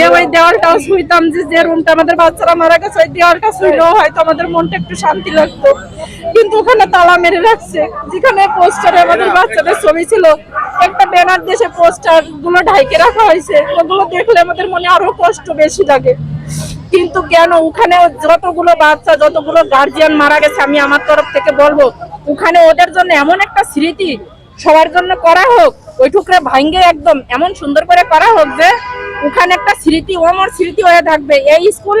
শুয়ে ওই দেওয়ালটাও শুইতাম যে যে রুমটা আমাদের বাচ্চারা মারা গেছে, ওই দেওয়ালটা শুইলেও হয়তো আমাদের মনটা একটু শান্তি লাগতো। কিন্তু ওখানে তালা মেরে রাখছে। যেখানে পোস্টারে আমাদের বাচ্চাদের ছবি ছিল, একটা ব্যানার দেশে পোস্টারগুলো ঢাইকে রাখা হয়েছে। ওগুলো দেখলে আমাদের মনে আরও কষ্ট বেশি লাগে। কিন্তু কেন? ওখানে যতগুলো বাচ্চা, যতগুলো গার্জিয়ান মারা গেছে, আমি আমার তরফ থেকে বলব, ওখানে ওদের জন্য এমন একটা স্মৃতি সবার জন্য করা হোক, ওই টুকরে ভাঙ্গে একদম এমন সুন্দর করে করা হোক যে ওখানে একটা স্মৃতি অমর স্মৃতি হয়ে থাকবে। এই স্কুল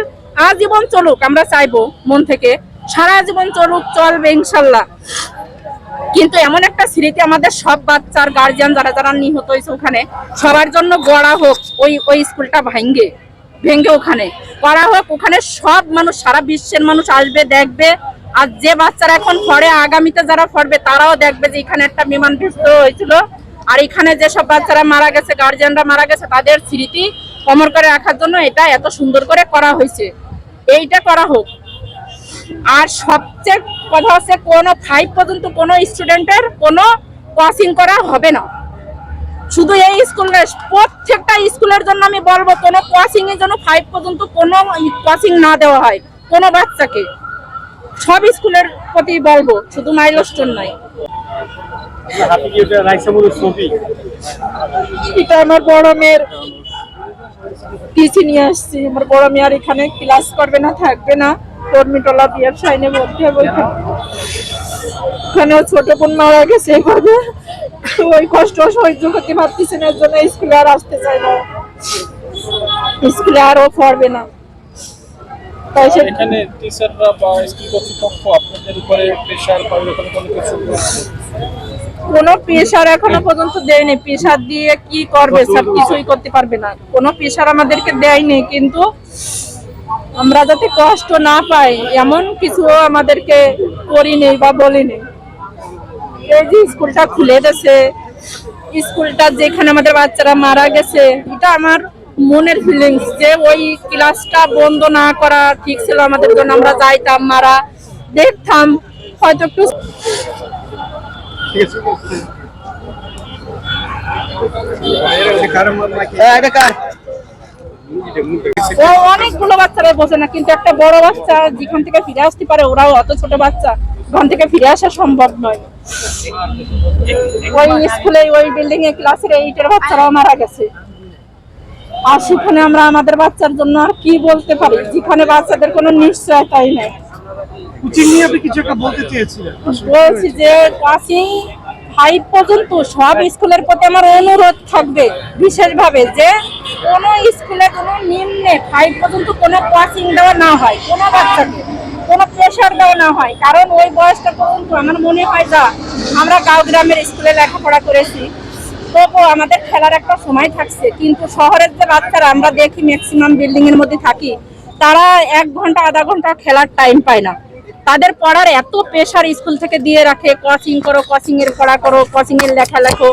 আজীবন চলুক, আমরা চাইব মন থেকে। সারা জীবন চলুক, চলবে ইনশাল্লাহ। কিন্তু এমন একটা স্মৃতি আমাদের সব বাচ্চার গার্জিয়ান যারা যারা নিহত হয়েছে ওখানে, সবার জন্য গড়া হোক, ওই ওই স্কুলটা ভাঙ্গে, ভেঙ্গে ওখানে। করা হোক, ওখানে সব মানুষ, সারা বিশ্বের মানুষ আসবে, দেখবে আর যে বাচ্চারা এখন পড়ে আগামীতে যারা পড়বে, তারাও দেখবে যে এখানে একটা বিমান ভেস্ত হয়েছিল। আর এখানে যেসব বাচ্চারা মারা গেছে গার্জিয়ানরা মারা গেছে, তাদের স্মৃতি অমর করে রাখার জন্য এটা এত সুন্দর করে করা হয়েছে। এইটা করা হোক। আর সবচেয়ে কথা হচ্ছে, কোনো ফাইভ পর্যন্ত কোনো স্টুডেন্টের কোনো ক্রসিং করা হবে না। শুধু এই স্কুলের প্রত্যেকটা স্কুলের জন্য আমি বলব, কোনো এর জন্য ফাইভ পর্যন্ত কোনো ক্রসিং না দেওয়া হয়, কোনো বাচ্চাকে। সব স্কুলের প্রতি বলব শুধু মাইলস্টোন নাই এটা আমার বড় মেয়ের টিসি নিয়ে আসছি। আমার বড় মেয়ে আর এখানে ক্লাস করবে না থাকবে না। কর্মীটলা বিয়ের সাইনে ভর্তি হবে। ওখানে ছোট বোন মারা গেছে এভাবে। ওই কষ্ট সহ্য করতে পারতেছে না এর জন্য স্কুলে আর আসতে চায় না। স্কুলে আরও পড়বে না। তাই সে এখানে টিচাররা বা স্কুল কর্তৃপক্ষ আপনাদের উপরে প্রেশার বা এরকম কোনো কিছু কোনো প্রেশার এখনও পর্যন্ত দেয়নি। প্রেশার দিয়ে কি করবে সব কিছুই করতে পারবে না। কোনো প্রেশার আমাদেরকে দেয়নি কিন্তু আমরা যাতে কষ্ট না পাই এমন কিছু আমাদেরকে করিনি বা বলিনি। এই যে স্কুলটা খুলে দিয়েছে স্কুলটা যেখানে আমাদের বাচ্চারা মারা গেছে এটা আমার মনের ফিলিংস যে ওই ক্লাসটা বন্ধ না করা ঠিক ছিল আমাদের জন্য, আমরা যাইতাম, মারা, দেখতাম, হয়তো একটু অনেকগুলো বাচ্চারা বোঝে না, কিন্তু একটা বড় বাচ্চা যেখান থেকে ফিরে আসতে পারে, ওরাও অত ছোট বাচ্চা, ওখান থেকে ফিরে আসা সম্ভব নয়। ওই স্কুলে, ওই বিল্ডিং এ ক্লাসের এইটের বাচ্চারাও মারা গেছে। আর সেখানে আমরা আমাদের বাচ্চার জন্য আর কি বলতে পারি? যেখানে বাচ্চাদের কোনো নিশ্চয়তাই নেই। কোচিং নিয়ে আপনি কিছু একটা বলতে চেয়েছিলেন। বলছি যে ক্লাসিং ফাইভ পর্যন্ত সব স্কুলের প্রতি আমার অনুরোধ থাকবে বিশেষভাবে যে কোনো স্কুলে কোনো নিম্নে ফাইভ পর্যন্ত কোনো কোচিং দেওয়া না হয় কোনো বাচ্চাকে কোনো প্রেশার দেওয়া না হয়। কারণ ওই বয়সটা পর্যন্ত আমার মনে হয় যা আমরা গাঁও গ্রামের স্কুলে লেখাপড়া করেছি। তবুও আমাদের খেলার একটা সময় থাকছে, কিন্তু শহরের যে বাচ্চারা, আমরা দেখি ম্যাক্সিমাম বিল্ডিং এর মধ্যে থাকি, তারা এক ঘণ্টা, আধা ঘণ্টা খেলার টাইম পায় না। তাদের পড়ার এত প্রেশার স্কুল থেকে দিয়ে রাখে কোচিং করো কোচিং এর পড়া করো কোচিং এর লেখা লেখো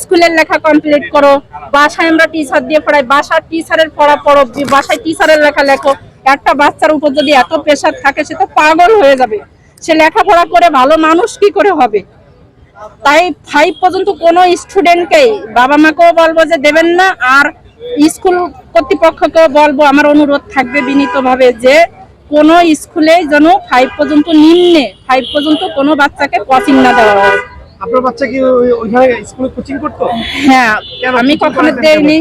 স্কুলের লেখা কমপ্লিট করো, বাসায় আমরা টিচার দিয়ে পড়াই, বাসার টিচারের পড়া পড়ো, বাসায় টিচারের লেখা লেখো। একটা বাচ্চার উপর যদি এত প্রেশার থাকে, সে তো পাগল হয়ে যাবে। সে লেখাপড়া করে ভালো মানুষ কি করে হবে? তাই ফাইভ পর্যন্ত কোনো স্টুডেন্টকেই বাবা মাকেও বলব যে দেবেন না আর স্কুল কর্তৃপক্ষকেও বলব আমার অনুরোধ থাকবে বিনীতভাবে যে কোনো স্কুলে যেন ফাইভ পর্যন্ত নিম্নে ফাইভ পর্যন্ত কোনো বাচ্চাকে কোচিং না দেওয়া হয়। আপনার বাচ্চা কি ওইখানে স্কুলে কোচিং করতো? হ্যাঁ আমি কখনো দেইনি।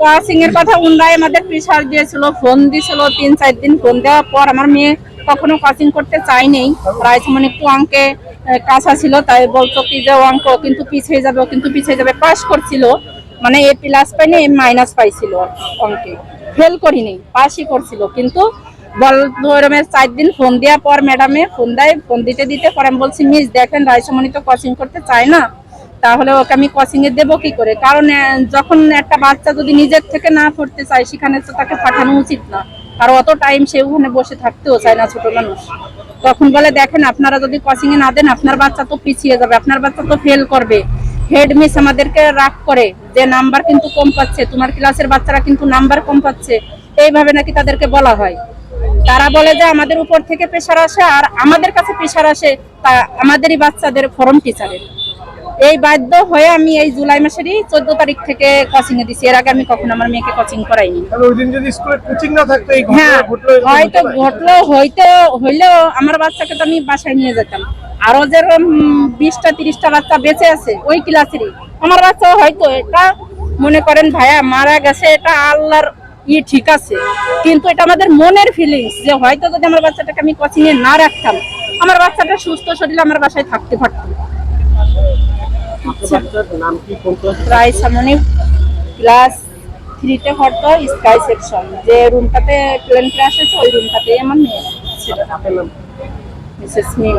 কোচিং এর কথা উন্ডাই আমাদের প্রেশার দিয়েছিল ফোন দিয়েছিল তিন চার দিন ফোন দেওয়ার পর আমার মেয়ে কখনো কোচিং করতে চাইনি রায়সমন একটু অঙ্কে কাঁচা ছিল, তাই বলতো কি যে অঙ্ক কিন্তু পিছিয়ে যাবে কিন্তু পিছিয়ে যাবে। পাস করছিল মানে এ প্লাস পাইনি এ মাইনাস পাইছিল অঙ্কে। ফেল করিনি পাসই করছিল, কিন্তু বল চার দিন ফোন দেওয়ার পর ম্যাডামে ফোন দেয় ফোন দিতে দিতে পরে আমি বলছি মিস দেখেন, রায়সমণি তো কোচিং করতে চায় না, তাহলে ওকে আমি কোচিং এ দেবো কি করে? কারণ যখন একটা বাচ্চা যদি নিজের থেকে না পড়তে চায়, সেখানে তো তাকে পাঠানো উচিত না। আর অত টাইম সে ওখানে বসে থাকতেও চায় না ছোট মানুষ। তখন বলে, দেখেন, আপনারা যদি কোচিং এ না দেন, আপনার বাচ্চা তো পিছিয়ে যাবে, আপনার বাচ্চা তো ফেল করবে। হেড মিস আমাদেরকে রাগ করে যে, নাম্বার কিন্তু কম পাচ্ছে, তোমার ক্লাসের বাচ্চারা কিন্তু নাম্বার কম পাচ্ছে। এইভাবে নাকি তাদেরকে বলা হয়। তারা বলে যে, আমাদের উপর থেকে প্রেশার আসে আর আমাদের কাছে প্রেশার আসে, তা আমাদেরই বাচ্চাদের ফরম টিচারের এই বাধ্য হয়ে আমি এই জুলাই মাসেরই চোদ্দ তারিখ থেকে কোচিং এ দিছি। এর আগে আমি কখনো আমার মেয়েকে কোচিং করাইনি। তাহলে ওই দিন যদি স্কুলে কোচিং না থাকতো এই হ্যাঁ হয়তো? ঘটলো হয়তো হইলেও আমার বাচ্চাকে তো আমি বাসায় নিয়ে যেতাম। আরও যেরকম বিশটা তিরিশটা বাচ্চা বেঁচে আছে ওই ক্লাসেরই। আমার বাচ্চা হয়তো এটা মনে করেন ভাইয়া মারা গেছে এটা আল্লাহর ই ঠিক আছে। কিন্তু এটা আমাদের মনের ফিলিংস যে হয়তো যদি আমার বাচ্চাটাকে আমি কোচিং এ না রাখতাম আমার বাচ্চাটা সুস্থ শরীরে আমার বাসায় থাকতে পারতো। নাম কি কোন ক্লাস প্রায় সামনে ক্লাস থ্রিতে হতো স্কাই সেকশন যে রুমটাতে প্লেন ক্লাস আছে ওই রুমটাতেই আমার মেয়ে ছিল। মিসেস মিম